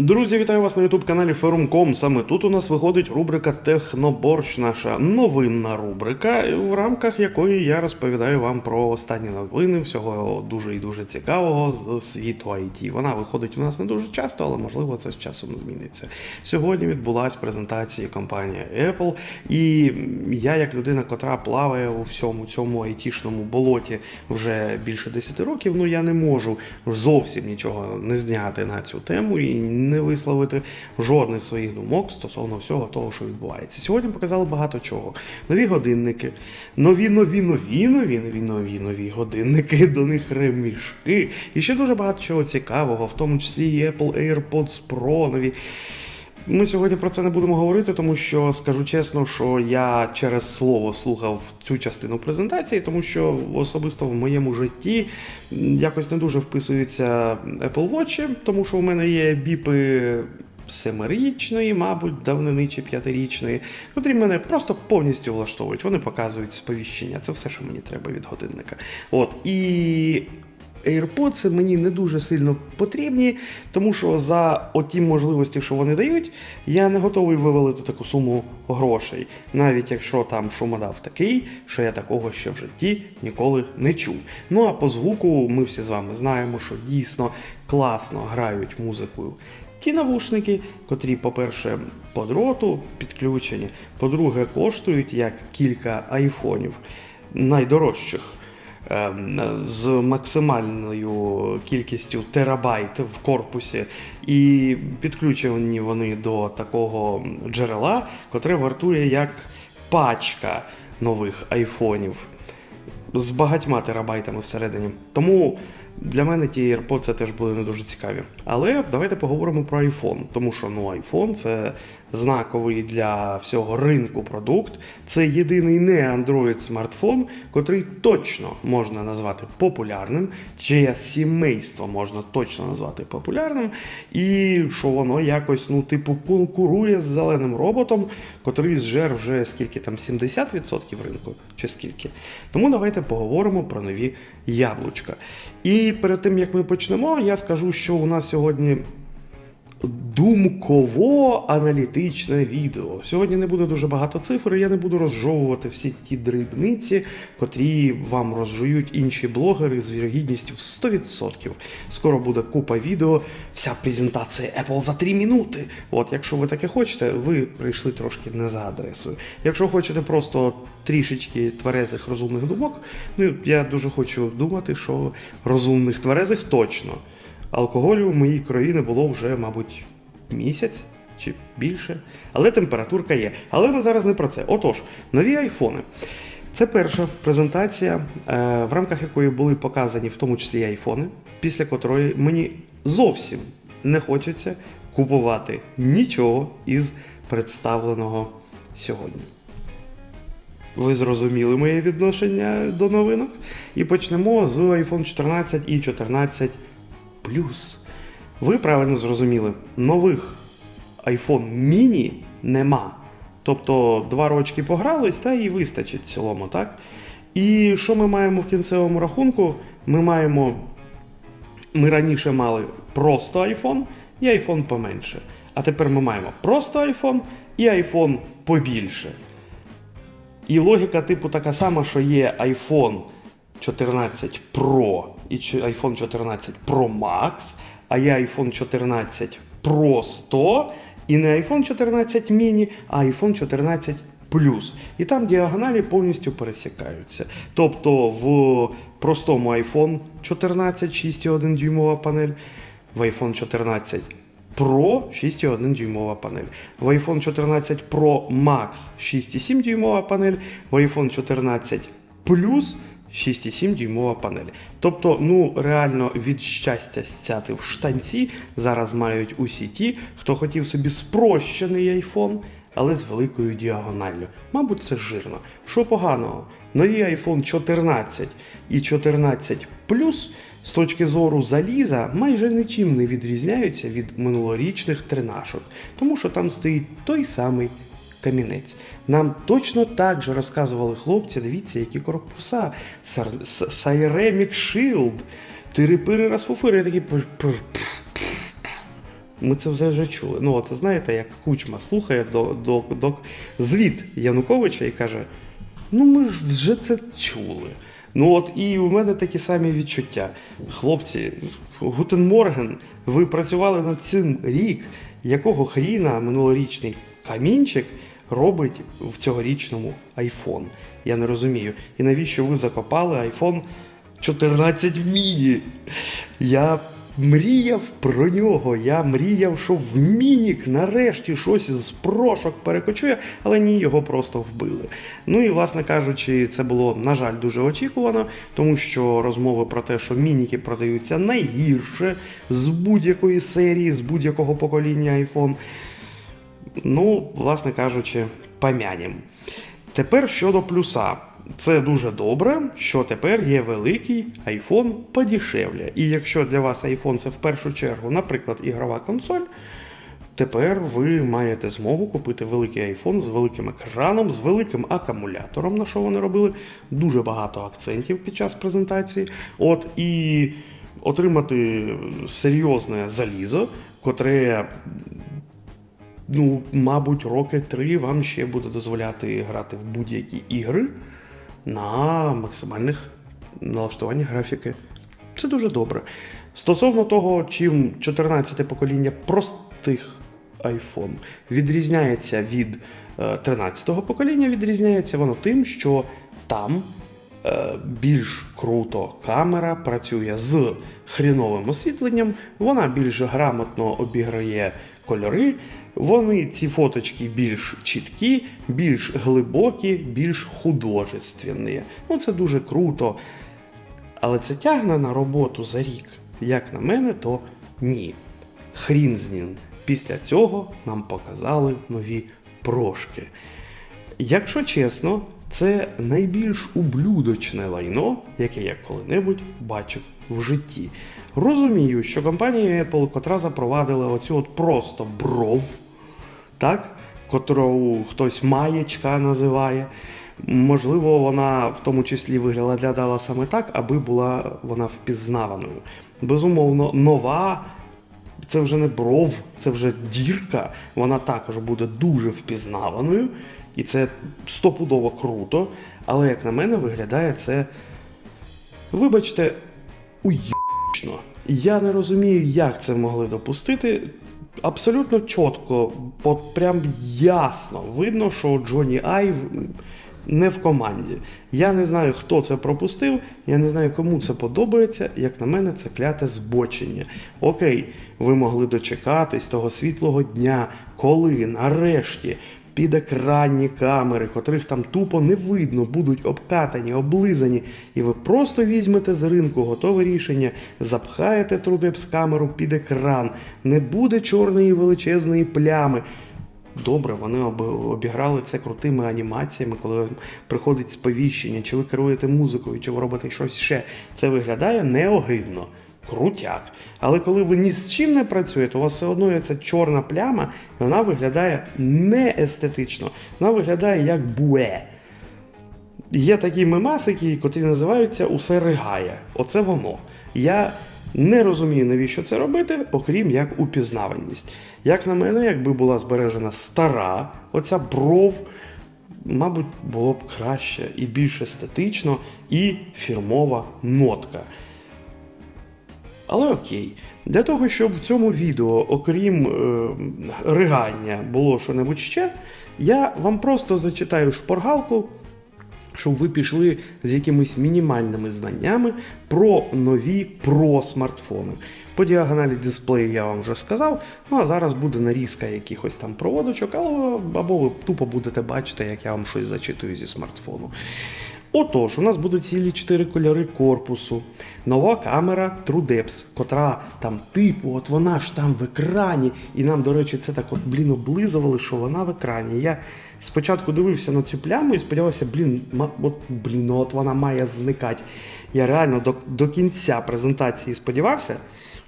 Друзі, вітаю вас на youtube каналі Forum.com. Саме тут у нас виходить рубрика Техноборщ, наша новинна рубрика, в рамках якої я розповідаю вам про останні новини, всього дуже і дуже цікавого з світу IT. Вона виходить у нас не дуже часто, але можливо це з часом зміниться. Сьогодні відбулася презентація компанії Apple, і я, як людина, котра плаває у всьому цьому айтішному болоті вже більше 10 років, ну я не можу зовсім нічого не зняти на цю тему і не висловити жодних своїх думок стосовно всього того, що відбувається. Сьогодні показали багато чого. Нові годинники, нові, нові, нові, нові, нові, нові, нові годинники, до них ремішки. І ще дуже багато чого цікавого, в тому числі і Apple AirPods Pro нові. Ми сьогодні про це не будемо говорити, тому що скажу чесно, що я через слово слухав цю частину презентації, тому що особисто в моєму житті якось не дуже вписуються Apple Watch, тому що у мене є біпи. Семирічної, мабуть, давнини чи п'ятирічної, котрі мене просто повністю влаштовують. Вони показують сповіщення. Це все, що мені треба від годинника. От і AirPods мені не дуже сильно потрібні, тому що за оті можливості, що вони дають, я не готовий вивалити таку суму грошей, навіть якщо там шумодав такий, що я такого ще в житті ніколи не чув. Ну а по звуку ми всі з вами знаємо, що дійсно класно грають музикою. Ті навушники, котрі, по-перше, по дроту підключені, по-друге, коштують як кілька айфонів найдорожчих з максимальною кількістю терабайт в корпусі, і підключені вони до такого джерела, котре вартує як пачка нових айфонів з багатьма терабайтами всередині. Тому для мене ті AirPods це теж були не дуже цікаві. Але давайте поговоримо про iPhone, тому що ну iPhone це знаковий для всього ринку продукт. Це єдиний не Android смартфон, котрий точно можна назвати популярним, чиє сімейство можна точно назвати популярним, і що воно якось, ну, типу, конкурує з зеленим роботом, котрий зжер вже скільки там 70% ринку, чи скільки. Тому давайте поговоримо про нові яблучка. І перед тим як ми почнемо, я скажу, що у нас сьогодні думково-аналітичне відео. Сьогодні не буде дуже багато цифр, і я не буду розжовувати всі ті дрібниці, котрі вам розжують інші блогери з вірогідністю в 100%. Скоро буде купа відео, вся презентація Apple за 3 минути. От, якщо ви таке хочете, ви прийшли трошки не за адресою. Якщо хочете просто трішечки тверезих розумних думок, ну я дуже хочу думати, що розумних тверезих точно. Алкоголю в моїй крові не було вже, мабуть, місяць чи більше. Але температурка є. Але ми зараз не про це. Отож, нові айфони. Це перша презентація, е, в рамках якої були показані в тому числі айфони, після котрої мені зовсім не хочеться купувати нічого із представленого сьогодні. Ви зрозуміли моє відношення до новинок. І почнемо з iPhone 14 і 14 Plus. Ви правильно зрозуміли, нових iPhone mini нема. Тобто два рочки погрались, та і вистачить в цілому, так? І що ми маємо в кінцевому рахунку? Ми маємо. Ми раніше мали просто iPhone і iPhone поменше. А тепер ми маємо просто iPhone і iPhone побільше. І логіка, типу, така сама, що є iPhone 14 Pro і iPhone 14 Pro Max, а є iPhone 14 Pro 100 і не iPhone 14 mini, а iPhone 14 Plus. І там діагоналі повністю пересікаються. Тобто в простому iPhone 14 6,1 дюймова панель, в iPhone 14 Pro 6,1 дюймова панель. В iPhone 14 Pro Max 6,7 дюймова панель, в iPhone 14 Plus 6,7 дюймова панель. Тобто, ну реально від щастя стяти в штанці зараз мають усі ті, хто хотів собі спрощений iPhone, але з великою діагоналлю. Мабуть, це жирно. Що поганого? Нові iPhone 14 і 14 Plus з точки зору заліза майже нічим не відрізняються від минулорічних тринашок, тому що там стоїть той самий камінець. Нам точно так же розказували хлопці, дивіться, які корпуса. Сар- С- Ceramic Shield, тири-пири я такий. «Пш- пш- пш- Ми це вже вже чули. Ну, це знаєте, як Кучма слухає до, до, до звіт Януковича і каже: Ну, ми ж вже це чули. Ну от і у мене такі самі відчуття. Хлопці, Гутен Морген, ви працювали над цим рік, якого хріна минулорічний камінчик робить в цьогорічному iPhone? Я не розумію. І навіщо ви закопали iPhone 14 міні? Я мріяв про нього. Я мріяв, що в Мінік нарешті щось з прошок перекочує, але ні, його просто вбили. Ну і, власне кажучи, це було, на жаль, дуже очікувано, тому що розмови про те, що мініки продаються найгірше з будь-якої серії, з будь-якого покоління iPhone. Ну, власне кажучи, помянем. Тепер щодо плюса. Це дуже добре, що тепер є великий iPhone подешевле. І якщо для вас iPhone це в першу чергу, наприклад, ігрова консоль, тепер ви маєте змогу купити великий iPhone з великим екраном, з великим акумулятором, на що вони робили. Дуже багато акцентів під час презентації. От і отримати серйозне залізо, котре ну, мабуть, роки три вам ще буде дозволяти грати в будь-які ігри на максимальних налаштуваннях графіки. Це дуже добре. Стосовно того, чим 14-те покоління простих iPhone відрізняється від 13-го покоління, відрізняється воно тим, що там е, більш круто камера працює з хріновим освітленням, вона більш грамотно обіграє кольори. Вони ці фоточки більш чіткі, більш глибокі, більш художественні. Ну це дуже круто. Але це тягне на роботу за рік. Як на мене, то ні. Хрін з ним. Після цього нам показали нові прошки. Якщо чесно, це найбільш ублюдочне лайно, яке я коли-небудь бачив в житті. Розумію, що компанія Apple, котра запровадила оцю от просто бров, так, котру хтось маєчка називає. Можливо, вона в тому числі виглядала саме так, аби була вона впізнаваною. Безумовно, нова. Це вже не бров, це вже дірка. Вона також буде дуже впізнаваною, і це стопудово круто. Але, як на мене, виглядає це, вибачте, уйобічно. Я не розумію, як це могли допустити. Абсолютно чітко, от прям ясно видно, що Джоні Айв не в команді. Я не знаю, хто це пропустив, я не знаю, кому це подобається. Як на мене, це кляте збочення. Окей, ви могли дочекатись того світлого дня, коли нарешті підекранні камери, котрих там тупо не видно, будуть обкатані, облизані, і ви просто візьмете з ринку готове рішення, запхаєте трудепс камеру під екран, не буде чорної величезної плями. Добре, вони обіграли це крутими анімаціями, коли приходить сповіщення, чи ви керуєте музикою, чи ви робите щось ще. Це виглядає неогидно. Крутяк. Але коли ви ні з чим не працюєте, у вас все одно є ця чорна пляма, і вона виглядає не естетично, вона виглядає як буе. Є такі мемасики, котрі називаються Усе ригає. Оце воно. Я не розумію, навіщо це робити, окрім як упізнаваність. Як на мене, якби була збережена стара, оця бров, мабуть, було б краще і більш естетично, і фірмова нотка. Але окей, для того, щоб в цьому відео, окрім е, ригання, було що-небудь ще, я вам просто зачитаю шпоргалку, щоб ви пішли з якимись мінімальними знаннями про нові про смартфони. По діагоналі дисплею я вам вже сказав. Ну а зараз буде нарізка якихось там проводочок, але або ви тупо будете бачити, як я вам щось зачитую зі смартфону. Отож, у нас буде цілі 4 кольори корпусу, нова камера TrueDepth, котра там типу, от вона ж там в екрані. І нам, до речі, це так от, блін, облизували, що вона в екрані. Я спочатку дивився на цю пляму і сподівався, блін, от, блін, от вона має зникати. Я реально до, до кінця презентації сподівався,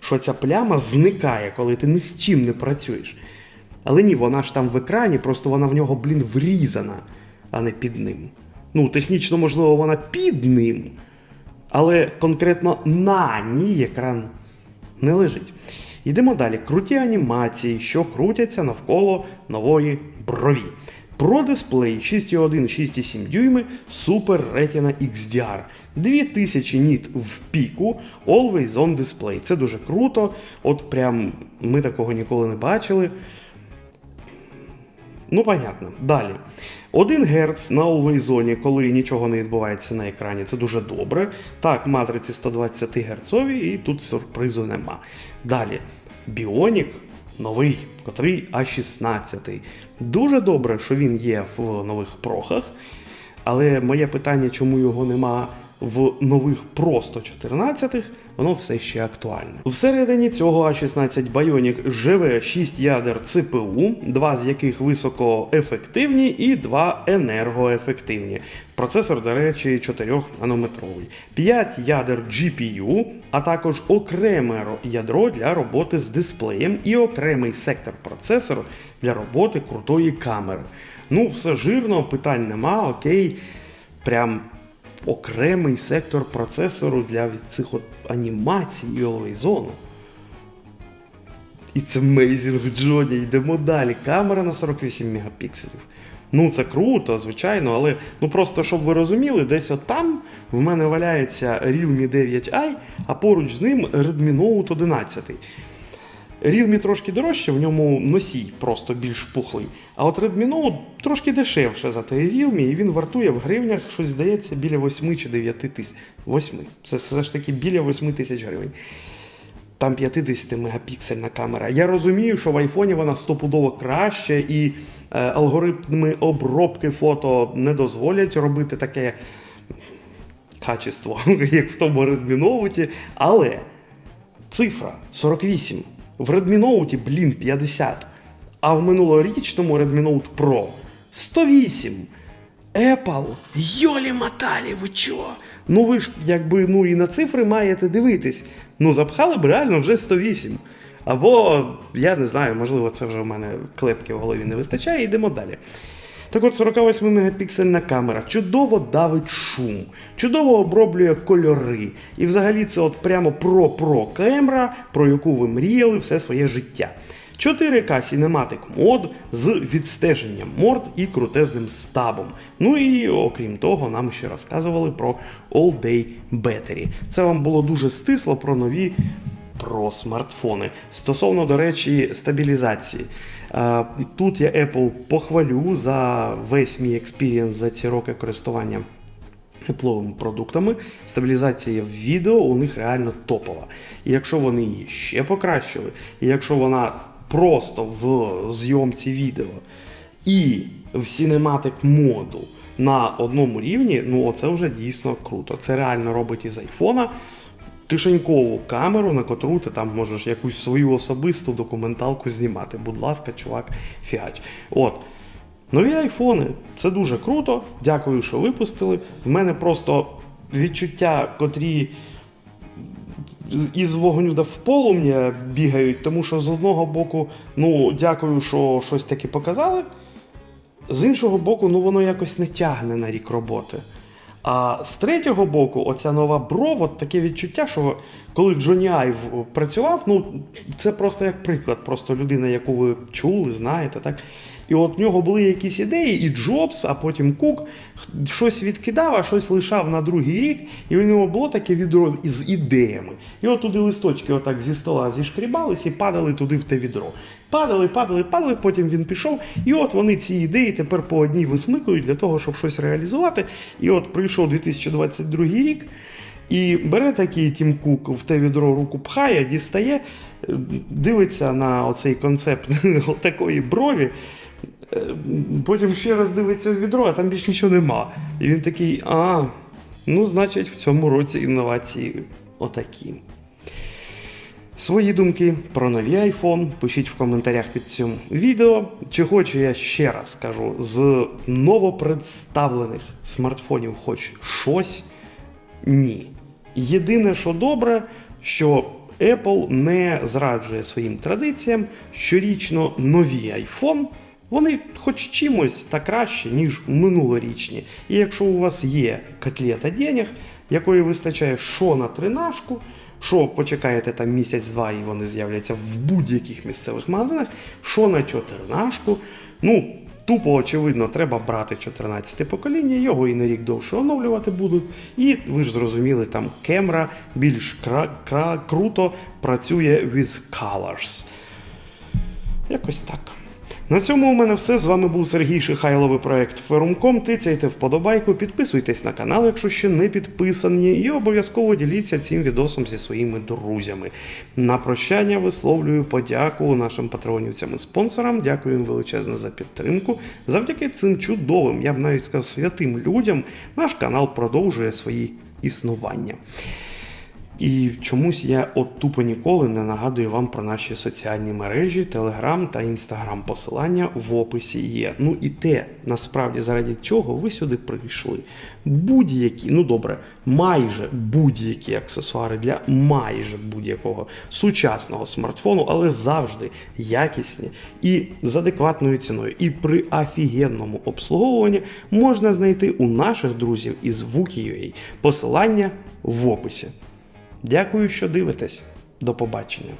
що ця пляма зникає, коли ти ні з чим не працюєш. Але ні, вона ж там в екрані, просто вона в нього, блін, врізана, а не під ним. Ну, технічно, можливо, вона під ним, але конкретно на ній екран не лежить. Йдемо далі. Круті анімації, що крутяться навколо нової брові. Про дисплей 6,1 6,7 дюйми Super Retina XDR. 2000 ніт в піку, Always On Display. Це дуже круто. От прям ми такого ніколи не бачили. Ну, понятно. Далі. 1 Гц на Always коли нічого не відбувається на екрані, це дуже добре. Так, матриці 120 Гц і тут сюрпризу нема. Далі. Bionic новий, котрий А16. Дуже добре, що він є в нових прохах. Але моє питання, чому його нема в нових просто 14-х, воно все ще актуальне. Всередині цього А16 Bionic живе 6 ядер ЦПУ, два з яких високоефективні і два енергоефективні. Процесор, до речі, 4 нанометровий. 5 ядер GPU, а також окреме ядро для роботи з дисплеєм і окремий сектор процесору для роботи крутої камери. Ну, все жирно, питань нема, окей. Прям окремий сектор процесору для цих от анімацій і Always І це Amazing Johnny. Йдемо далі. Камера на 48 мегапікселів. Ну, це круто, звичайно, але ну просто щоб ви розуміли, десь от там в мене валяється Realme 9i, а поруч з ним Redmi Note 11. Realme трошки дорожче, в ньому носій просто більш пухлий. А от Redmi Note трошки дешевше за той Realme, і він вартує в гривнях, щось здається, біля 8 чи 9 тисяч. 8. Це все ж таки біля 8 тисяч гривень. Там 50 мегапіксельна камера. Я розумію, що в айфоні вона стопудово краще, і е, алгоритми обробки фото не дозволять робити таке качество, як в тому Redmi Note. Але цифра 48. В Redmi Note, блін, 50. А в минулорічному Redmi Note Pro 108. Apple, йолі маталі, ви чо? Ну ви ж якби ну і на цифри маєте дивитись. Ну, запхали б реально вже 108. Або, я не знаю, можливо, це вже в мене клепки в голові не вистачає, йдемо далі. Так от 48 мегапіксельна камера чудово давить шум, чудово оброблює кольори. І взагалі це от прямо про-про камера, про яку ви мріяли все своє життя. 4К Cinematic мод з відстеженням морд і крутезним стабом. Ну і окрім того, нам ще розказували про All Day Battery. Це вам було дуже стисло про нові про смартфони. Стосовно, до речі, стабілізації. Е, Тут я Apple похвалю за весь мій експірієнс за ці роки користування Apple продуктами. Стабілізація відео у них реально топова. І якщо вони її ще покращили, і якщо вона просто в зйомці відео і в Cinematic моду на одному рівні, ну оце вже дійсно круто. Це реально робить із айфона кишенькову камеру, на котру ти там можеш якусь свою особисту документалку знімати. Будь ласка, чувак, фігач. От. Нові айфони це дуже круто. Дякую, що випустили. В мене просто відчуття, котрі із вогню да в полум'я бігають, тому що з одного боку, ну, дякую, що щось таке показали. З іншого боку, ну воно якось не тягне на рік роботи. А з третього боку, оця нова брова, таке відчуття, що коли Джоні Айв працював, ну це просто як приклад, просто людина, яку ви чули, знаєте, так. І от в нього були якісь ідеї, і Джобс, а потім Кук щось відкидав, а щось лишав на другий рік, і у нього було таке відро із ідеями. І от туди листочки отак зі стола зішкрібались і падали туди в те відро. Падали, падали, падали, потім він пішов. І от вони ці ідеї тепер по одній висмикують для того, щоб щось реалізувати. І от прийшов 2022 рік. І бере такий Тім Кук в те відро руку пхає, дістає, дивиться на оцей концепт такої брові. Потім ще раз дивиться в відро, а там більш нічого нема. І він такий: а, ну, значить, в цьому році інновації отакі. Свої думки про новий iPhone пишіть в коментарях під цим відео. Чи хочу я ще раз кажу, з новопредставлених смартфонів хоч щось? Ні. Єдине, що добре, що Apple не зраджує своїм традиціям щорічно нові iPhone. Вони хоч чимось та краще, ніж минулорічні. І якщо у вас є котлета денег, якої вистачає що на тринашку, що почекаєте там місяць-два і вони з'являться в будь-яких місцевих магазинах, що на чотирнашку. Ну, тупо очевидно, треба брати 14 покоління, його і на рік довше оновлювати будуть. І ви ж зрозуміли, там Кемра більш кра- кра- круто працює with colors. Якось так. На цьому у мене все. З вами був Сергій Шихайловий проект Ферум.ком. Тицяйте вподобайку, підписуйтесь на канал, якщо ще не підписані, і обов'язково діліться цим відосом зі своїми друзями. На прощання висловлюю подяку нашим патронівцям і спонсорам. Дякую їм величезне за підтримку. Завдяки цим чудовим, я б навіть сказав, святим людям, наш канал продовжує свої існування. І чомусь я от тупо ніколи не нагадую вам про наші соціальні мережі, Телеграм та Інстаграм. Посилання в описі є. Ну і те, насправді, заради чого ви сюди прийшли. Будь-які, ну добре, майже будь-які аксесуари для майже будь-якого сучасного смартфону, але завжди якісні і з адекватною ціною. І при офігенному обслуговуванні можна знайти у наших друзів із Wookie.ua. Посилання в описі. Дякую, що дивитесь. До побачення.